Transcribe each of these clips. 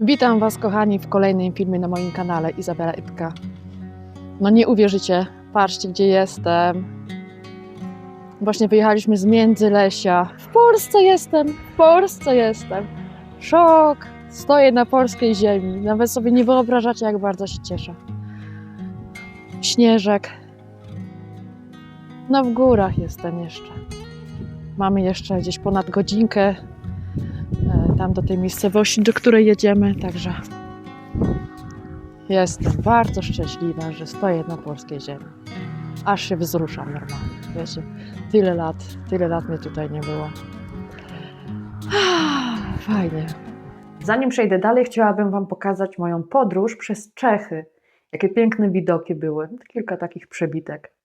Witam Was, kochani, w kolejnym filmie na moim kanale Izabela Ipka. No nie uwierzycie, patrzcie, gdzie jestem. Właśnie wyjechaliśmy z Międzylesia. W Polsce jestem, w Polsce jestem. Szok! Stoję na polskiej ziemi. Nawet sobie nie wyobrażacie, jak bardzo się cieszę. Śnieżek. No w górach jestem jeszcze. Mamy jeszcze gdzieś ponad godzinkę tam do tej miejscowości, do której jedziemy, także jestem bardzo szczęśliwa, że stoję na polskiej ziemi. Aż się wzruszam normalnie, wiecie, tyle lat, tyle lat mnie tutaj nie było. Ah, Fajnie. Zanim przejdę dalej, chciałabym Wam pokazać moją podróż przez Czechy. Jakie piękne widoki były. Kilka takich przebitek.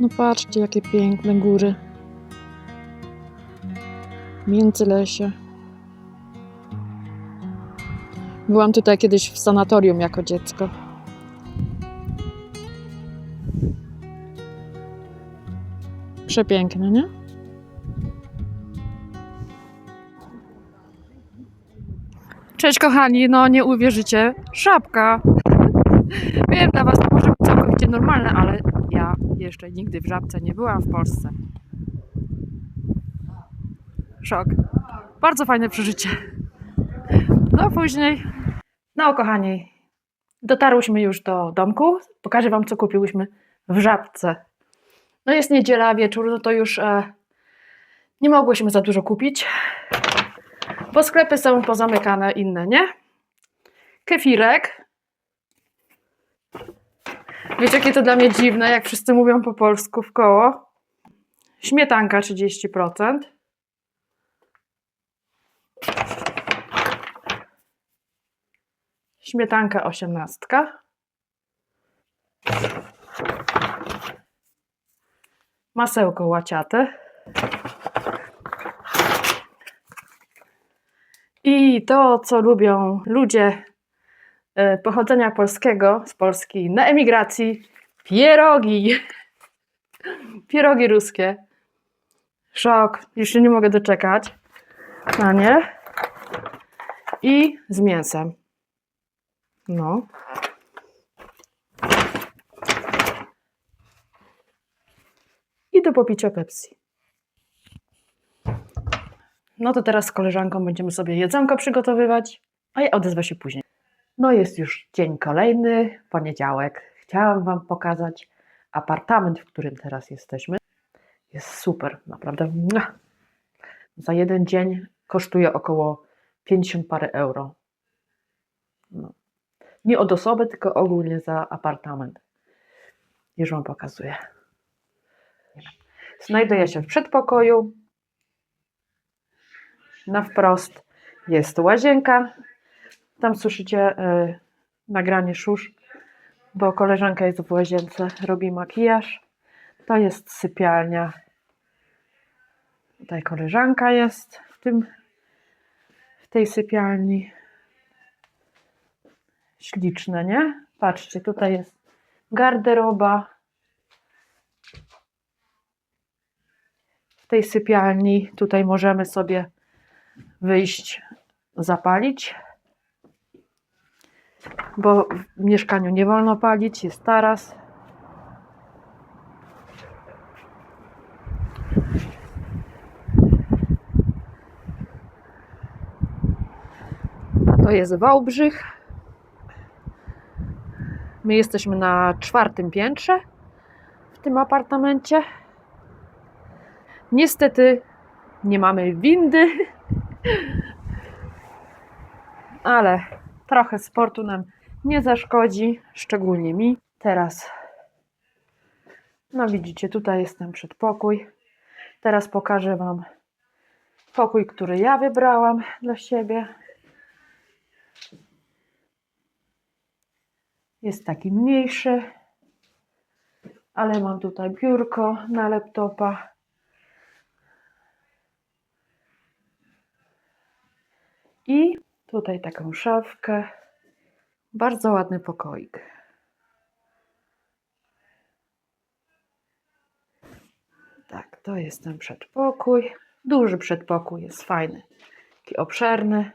No patrzcie, jakie piękne góry. Międzylesie. Byłam tutaj kiedyś w sanatorium jako dziecko. Przepiękne, nie? Cześć kochani, no nie uwierzycie, żabka. Wiem, dla was to może być całkowicie normalne, ale ja jeszcze nigdy w żabce nie byłam w Polsce. Szok. Bardzo fajne przeżycie. No później. No kochani, dotarłyśmy już do domku. Pokażę wam, co kupiłyśmy w żabce. No jest niedziela, wieczór, no to już e, nie mogłyśmy za dużo kupić, bo sklepy są pozamykane inne, nie? Kefirek. Wiecie, jakie to dla mnie dziwne, jak wszyscy mówią po polsku w koło. Śmietanka 30%. Śmietanka 18. Masełko łaciate. I to, co lubią ludzie pochodzenia polskiego, z Polski, na emigracji, pierogi. Pierogi ruskie. Szok, już się nie mogę doczekać na nie. I z mięsem. No. I do popicia Pepsi. No to teraz z koleżanką będziemy sobie jedzonko przygotowywać, a ja odezwę się później. No jest już dzień kolejny, poniedziałek. Chciałam Wam pokazać apartament, w którym teraz jesteśmy. Jest super, naprawdę. Za jeden dzień kosztuje około 50 parę euro. No. Nie od osoby, tylko ogólnie za apartament. Już Wam pokazuję. Znajduję się w przedpokoju. Na wprost jest łazienka. Tam słyszycie y, nagranie szusz, bo koleżanka jest w łazience, robi makijaż. To jest sypialnia. Tutaj koleżanka jest w, tym, w tej sypialni. Śliczne, nie? Patrzcie, tutaj jest garderoba. W tej sypialni tutaj możemy sobie wyjść, zapalić, bo w mieszkaniu nie wolno palić, jest taras. A to jest Wałbrzych. My jesteśmy na czwartym piętrze. W tym apartamencie. Niestety nie mamy windy, ale trochę sportu nam nie zaszkodzi, szczególnie mi. Teraz, no widzicie, tutaj jest ten przedpokój. Teraz pokażę Wam pokój, który ja wybrałam dla siebie. Jest taki mniejszy, ale mam tutaj biurko na laptopa. I tutaj taką szafkę. Bardzo ładny pokoik. Tak, to jest ten przedpokój. Duży przedpokój, jest fajny. Taki obszerny.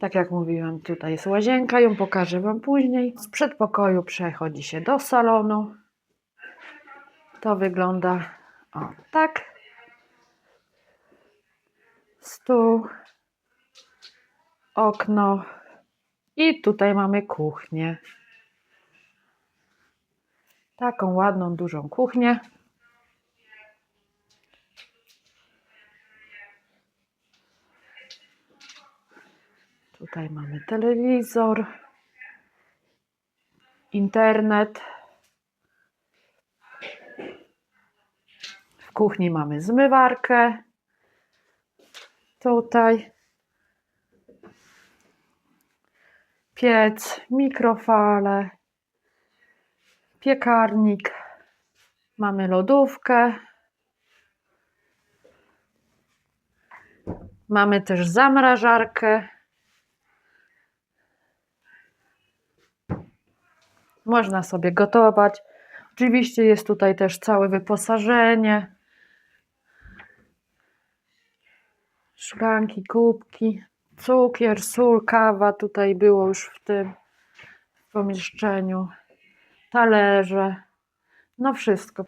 Tak jak mówiłam, tutaj jest łazienka, ją pokażę Wam później. Z przedpokoju przechodzi się do salonu. To wygląda o tak. Stół, okno i tutaj mamy kuchnię. Taką ładną, dużą kuchnię. Tutaj mamy telewizor, internet. W kuchni mamy zmywarkę. Tutaj piec, mikrofale, piekarnik. Mamy lodówkę. Mamy też zamrażarkę. Można sobie gotować. Oczywiście jest tutaj też całe wyposażenie. Szklanki, kubki, cukier, sól, kawa tutaj było już w tym pomieszczeniu. Talerze. No wszystko.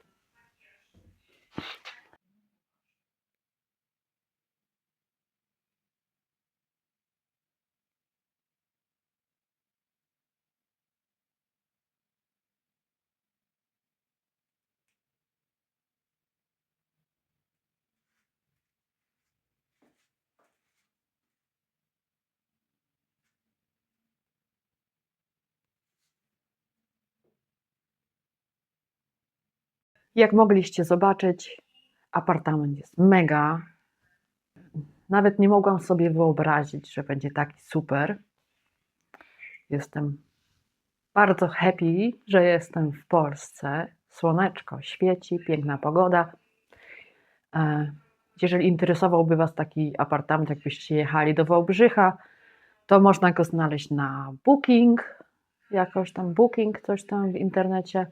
Jak mogliście zobaczyć, apartament jest mega. Nawet nie mogłam sobie wyobrazić, że będzie taki super. Jestem bardzo happy, że jestem w Polsce. Słoneczko świeci, piękna pogoda. E, Jeżeli interesowałby Was taki apartament, jakbyście jechali do Wałbrzycha, to można go znaleźć na Booking, jakoś tam Booking, coś tam w internecie.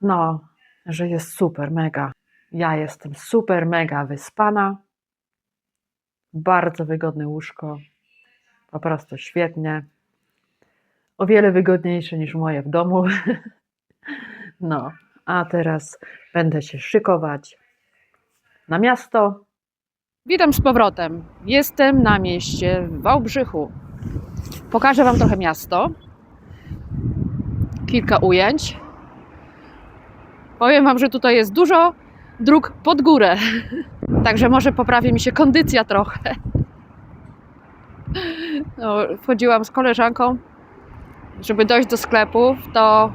No, że jest super, mega. Ja jestem super, mega wyspana. Bardzo wygodne łóżko. Po prostu świetnie. O wiele wygodniejsze niż moje w domu. No, a teraz będę się szykować na miasto. Witam z powrotem. Jestem na mieście w Wałbrzychu. Pokażę Wam trochę miasto. Kilka ujęć. Powiem Wam, że tutaj jest dużo dróg pod górę. Także może poprawi mi się kondycja trochę. No, wchodziłam z koleżanką, żeby dojść do sklepów, to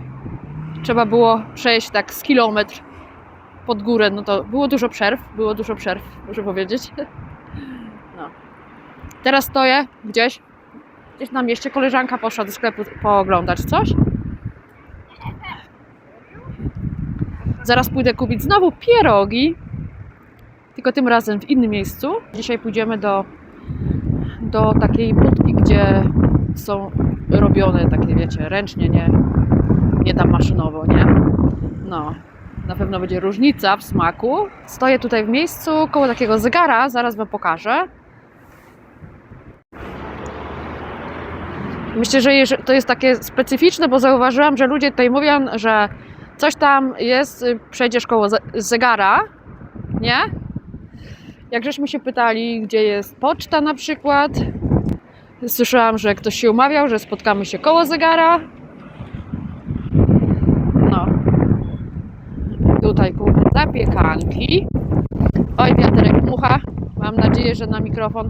trzeba było przejść tak z kilometr pod górę. No to było dużo przerw, było dużo przerw, muszę powiedzieć. No. Teraz stoję gdzieś, gdzieś na mieście. Koleżanka poszła do sklepu pooglądać coś. Zaraz pójdę kupić znowu pierogi, tylko tym razem w innym miejscu. Dzisiaj pójdziemy do, do takiej budki, gdzie są robione takie, wiecie, ręcznie, nie, nie tam maszynowo, nie? No, na pewno będzie różnica w smaku. Stoję tutaj w miejscu koło takiego zegara, zaraz Wam pokażę. Myślę, że to jest takie specyficzne, bo zauważyłam, że ludzie tutaj mówią, że coś tam jest, y, przejdziesz koło ze- zegara, nie? Jak żeśmy się pytali, gdzie jest poczta na przykład, słyszałam, że ktoś się umawiał, że spotkamy się koło zegara. No. tutaj kupę zapiekanki. Oj, wiaterek mucha. Mam nadzieję, że na mikrofon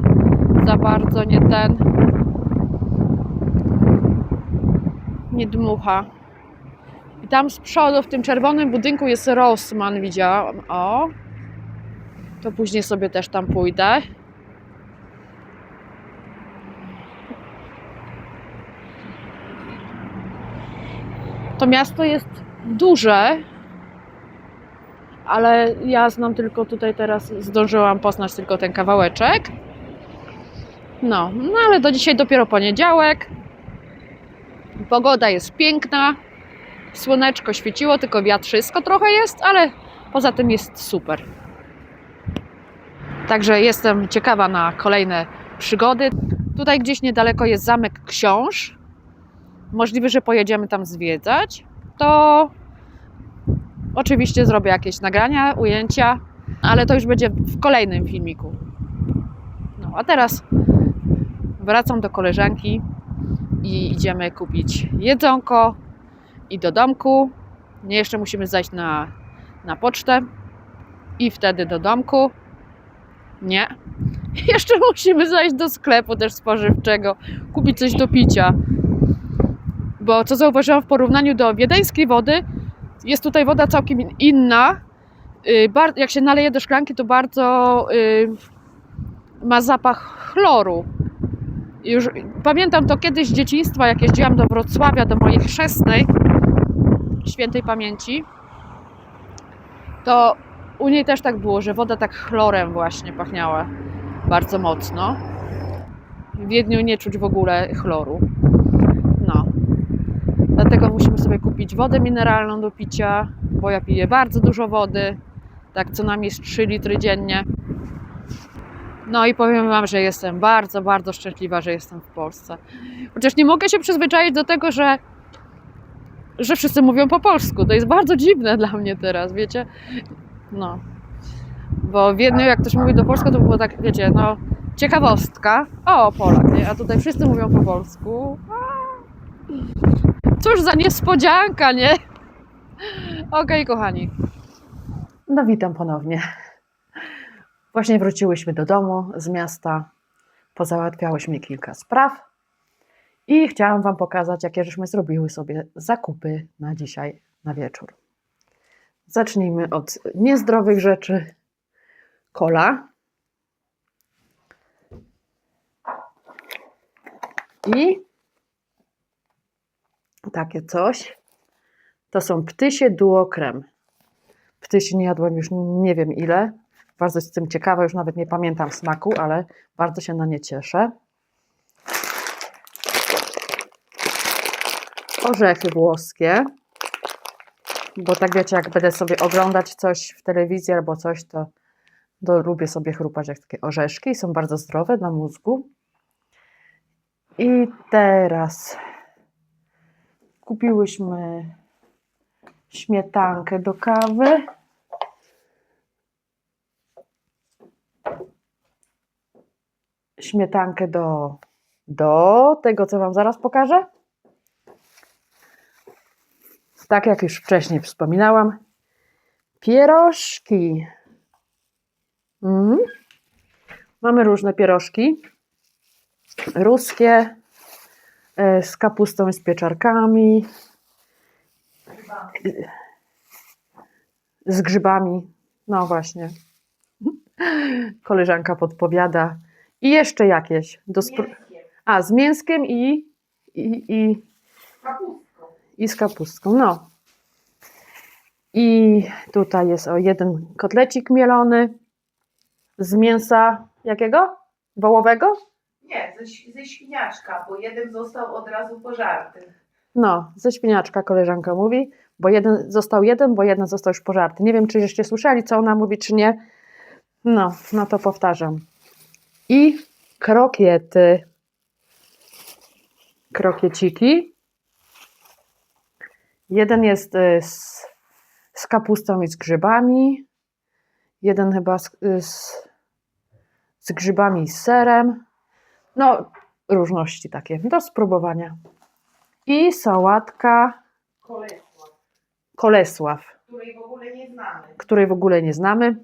za bardzo nie ten. Nie dmucha. Tam z przodu w tym czerwonym budynku jest Rossmann, widziałam. O. To później sobie też tam pójdę. To miasto jest duże, ale ja znam tylko tutaj teraz, zdążyłam poznać tylko ten kawałeczek. No, no ale do dzisiaj dopiero poniedziałek. Pogoda jest piękna. Słoneczko świeciło, tylko wiatrzysko trochę jest, ale poza tym jest super. Także jestem ciekawa na kolejne przygody. Tutaj gdzieś niedaleko jest zamek książ. Możliwe, że pojedziemy tam zwiedzać. To oczywiście zrobię jakieś nagrania, ujęcia, ale to już będzie w kolejnym filmiku. No a teraz wracam do koleżanki i idziemy kupić jedzonko i do domku. Nie, jeszcze musimy zajść na, na pocztę i wtedy do domku. Nie. Jeszcze musimy zajść do sklepu też spożywczego, kupić coś do picia. Bo co zauważyłam w porównaniu do wiedeńskiej wody, jest tutaj woda całkiem inna. Y, Jak się naleje do szklanki, to bardzo y, ma zapach chloru. Już pamiętam to kiedyś z dzieciństwa, jak jeździłam do Wrocławia, do mojej chrzestnej, świętej pamięci, to u niej też tak było, że woda tak chlorem właśnie pachniała bardzo mocno. W Wiedniu nie czuć w ogóle chloru. No. Dlatego musimy sobie kupić wodę mineralną do picia, bo ja piję bardzo dużo wody, tak co najmniej z 3 litry dziennie. No i powiem Wam, że jestem bardzo, bardzo szczęśliwa, że jestem w Polsce. Chociaż nie mogę się przyzwyczaić do tego, że, że wszyscy mówią po polsku. To jest bardzo dziwne dla mnie teraz, wiecie? No. Bo w Wiedniu, jak ktoś mówi do polsku, to było tak, wiecie, no ciekawostka. O, Polak, nie? A tutaj wszyscy mówią po polsku. Cóż za niespodzianka, nie? Okej, kochani. No witam ponownie. Właśnie wróciłyśmy do domu z miasta. Pozałatwiałyśmy kilka spraw. I chciałam Wam pokazać, jakie żeśmy zrobiły sobie zakupy na dzisiaj, na wieczór. Zacznijmy od niezdrowych rzeczy. Kola. I takie coś. To są ptysie duo krem. Ptysi nie jadłem już nie wiem ile. Bardzo jestem ciekawa, już nawet nie pamiętam smaku, ale bardzo się na nie cieszę. Orzechy włoskie. Bo tak wiecie, jak będę sobie oglądać coś w telewizji albo coś, to, to lubię sobie chrupać jak takie orzeszki. Są bardzo zdrowe dla mózgu. I teraz kupiłyśmy śmietankę do kawy. Śmietankę do, do tego, co Wam zaraz pokażę. Tak jak już wcześniej wspominałam, pierożki. Mhm. Mamy różne pierożki. Ruskie, e, z kapustą i z pieczarkami, z grzybami. No właśnie. Koleżanka podpowiada. I jeszcze jakieś. Do spr- A, z mięskiem i, i, i, i z kapustką. No. I tutaj jest o jeden kotlecik mielony z mięsa jakiego? Wołowego? Nie, ze, ze świniaczka, bo jeden został od razu pożarty. No, ze świniaczka koleżanka mówi, bo jeden został jeden, bo jeden został już pożarty. Nie wiem, czy żeście słyszeli, co ona mówi, czy nie. No, no to powtarzam. I krokiety. Krokieciki. Jeden jest y, z, z kapustą i z grzybami. Jeden chyba z, y, z, z grzybami i z serem. No, różności takie do spróbowania. I sałatka Kolesła, Kolesław. której w ogóle nie znamy. której w ogóle nie znamy.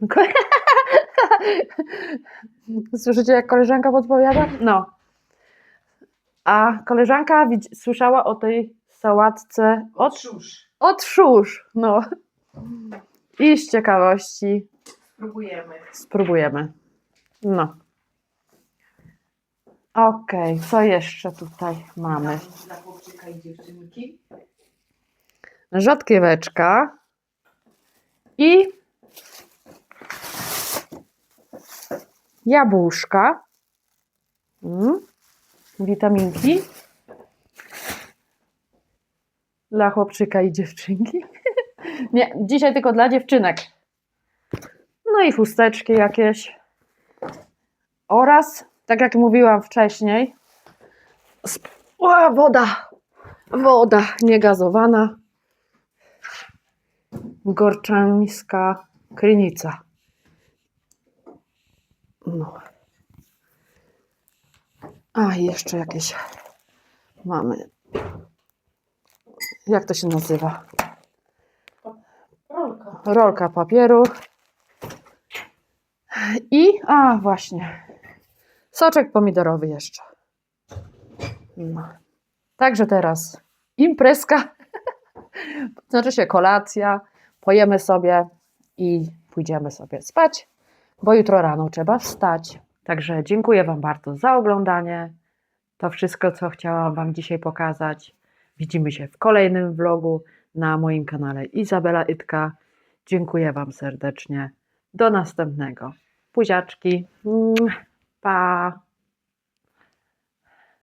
Słyszycie, jak koleżanka podpowiada? No. A koleżanka słyszała o tej sałatce od szusz. No. I z ciekawości spróbujemy. spróbujemy. No. Okej, co jeszcze tutaj mamy? Dla chłopczyka i dziewczynki. rzodkieweczka i jabłuszka, mm, witaminki dla chłopczyka i dziewczynki. Nie, dzisiaj tylko dla dziewczynek. No i chusteczki jakieś. Oraz, tak jak mówiłam wcześniej, o, woda, woda niegazowana gorczańska krynica. No. A, jeszcze jakieś mamy. Jak to się nazywa? Rolka. Rolka papieru. I, a właśnie, soczek pomidorowy jeszcze. No. Także teraz imprezka, znaczy się kolacja, pojemy sobie i pójdziemy sobie spać, bo jutro rano trzeba wstać. Także dziękuję Wam bardzo za oglądanie. To wszystko, co chciałam Wam dzisiaj pokazać. Widzimy się w kolejnym vlogu na moim kanale Izabela Itka. Dziękuję Wam serdecznie. Do następnego. Puziaczki. Mm, Pa.